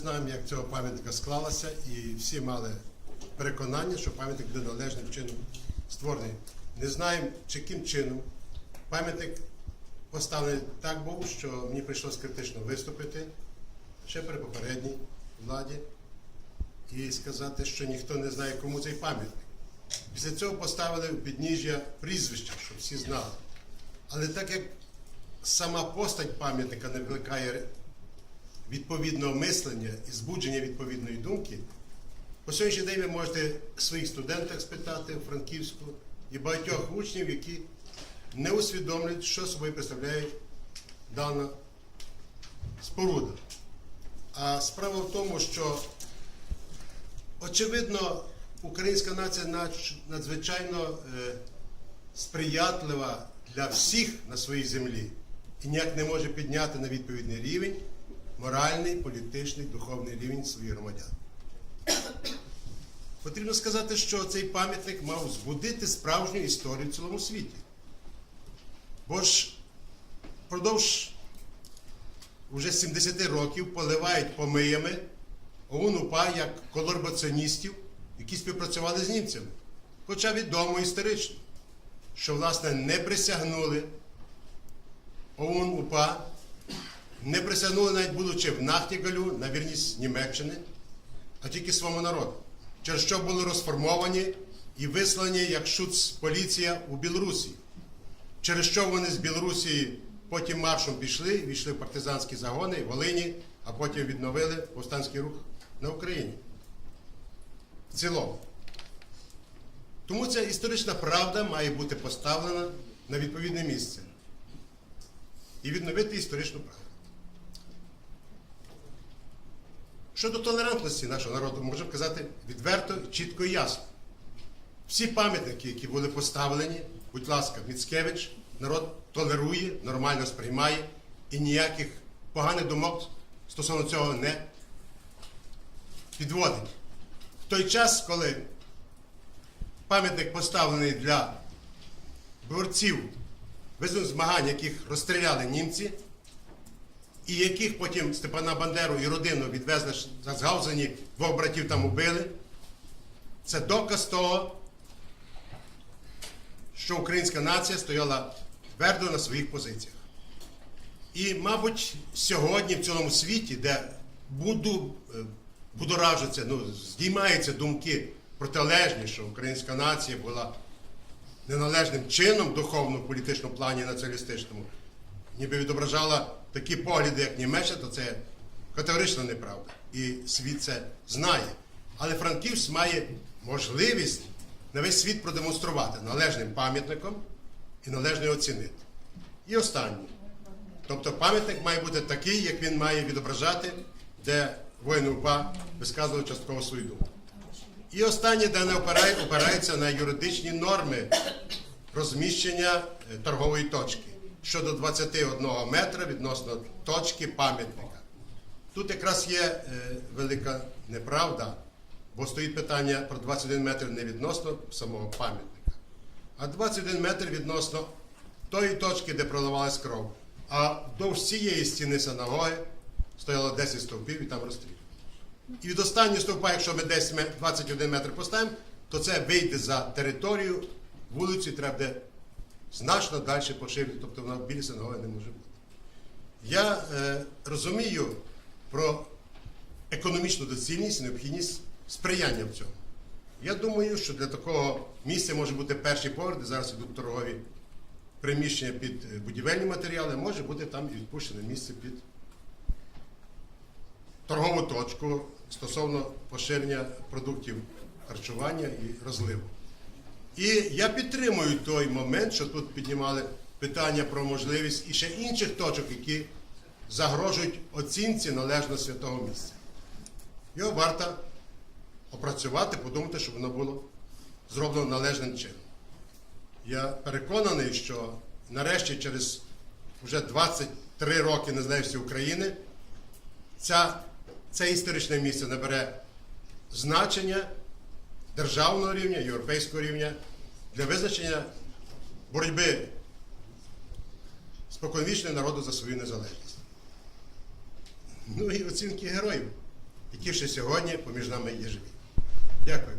Знаємо, як цього пам'ятника склалося, і всі мали переконання, що пам'ятник буде належним чином створений. Не знаємо, чи яким чином пам'ятник поставлений так був, що мені прийшлось критично виступити ще при попередній владі і сказати, що ніхто не знає, кому цей пам'ятник. Після цього поставили в підніжжя прізвища, щоб всі знали. Але так як сама постать пам'ятника не викликає відповідного мислення і збудження відповідної думки, по сьогоднішній день ви можете своїх студентах спитати у Франківську і багатьох учнів, які не усвідомлюють, що собою представляє дана споруда. А справа в тому, що очевидно українська нація надзвичайно е, сприятлива для всіх на своїй землі і ніяк не може підняти на відповідний рівень моральний, політичний, духовний рівень своїх громадян. Потрібно сказати, що цей пам'ятник мав збудити справжню історію в цілому світі. Бо ж впродовж уже 70 років поливають помиями ОУН-УПА як колорбаціоністів, які співпрацювали з німцями. Хоча відомо історично, що власне не присягнули ОУН-УПА, не присягнули, навіть будучи в Нахтігалю на вірність Німеччини, а тільки своєму народу, через що були розформовані і вислані як шуц поліція у Білорусі, через що вони з Білорусі потім маршем пішли, війшли в партизанські загони в Волині, а потім відновили повстанський рух на Україні. В цілому. Тому ця історична правда має бути поставлена на відповідне місце і відновити історичну правду. Щодо толерантності нашого народу, можемо казати відверто, чітко і ясно. Всі пам'ятники, які були поставлені, будь ласка, Міцкевич, народ толерує, нормально сприймає і ніяких поганих думок стосовно цього не підводить. В той час, коли пам'ятник поставлений для борців визвольних змагань, яких розстріляли німці, і яких потім Степана Бандеру і родину відвезли за Згаузені, двох братів там убили. Це доказ того, що українська нація стояла твердо на своїх позиціях. І, мабуть, сьогодні в цілому світі, де буду, е, будоражаться, ну, здіймаються думки протилежні, що українська нація була неналежним чином духовно-політичному плані націоналістичному, ніби відображала такі погляди, як Німеччина, то це категорично неправда. І світ це знає. Але Франківськ має можливість на весь світ продемонструвати належним пам'ятником і належно оцінити. І останнє. Тобто пам'ятник має бути такий, як він має відображати, де воїни УПА висказували частково свою думку. І останнє, де не опирається на юридичні норми розміщення е, торгової точки щодо 21 метра відносно точки пам'ятника. Тут якраз є е, велика неправда, бо стоїть питання про 21 метр не відносно самого пам'ятника, а 21 метр відносно тої точки, де проливалась кров. А вдовж цієї стіни синагоги стояло 10 стовпів і там розстріл. І від останнього стовпа, якщо ми десь ме- 21 метр поставимо, то це вийде за територію вулиці, треба буде значно далі поширити, тобто вона біля синагоги не може бути. Я е, розумію про економічну доцільність і необхідність сприяння в цьому. Я думаю, що для такого місця може бути перший поверх, де зараз йдуть торгові приміщення під е, будівельні матеріали, може бути там і відпущене місце під торгову точку стосовно поширення продуктів харчування і розливу. І я підтримую той момент, що тут піднімали питання про можливість і ще інших точок, які загрожують оцінці належно святого місця. Його варто опрацювати, подумати, щоб воно було зроблено належним чином. Я переконаний, що нарешті через вже 23 роки незалежності України ця, це історичне місце набере значення державного рівня, європейського рівня для визначення боротьби споконвічного народу за свою незалежність. Ну і оцінки героїв. які ще сьогодні поміж нами є живі. Дякую.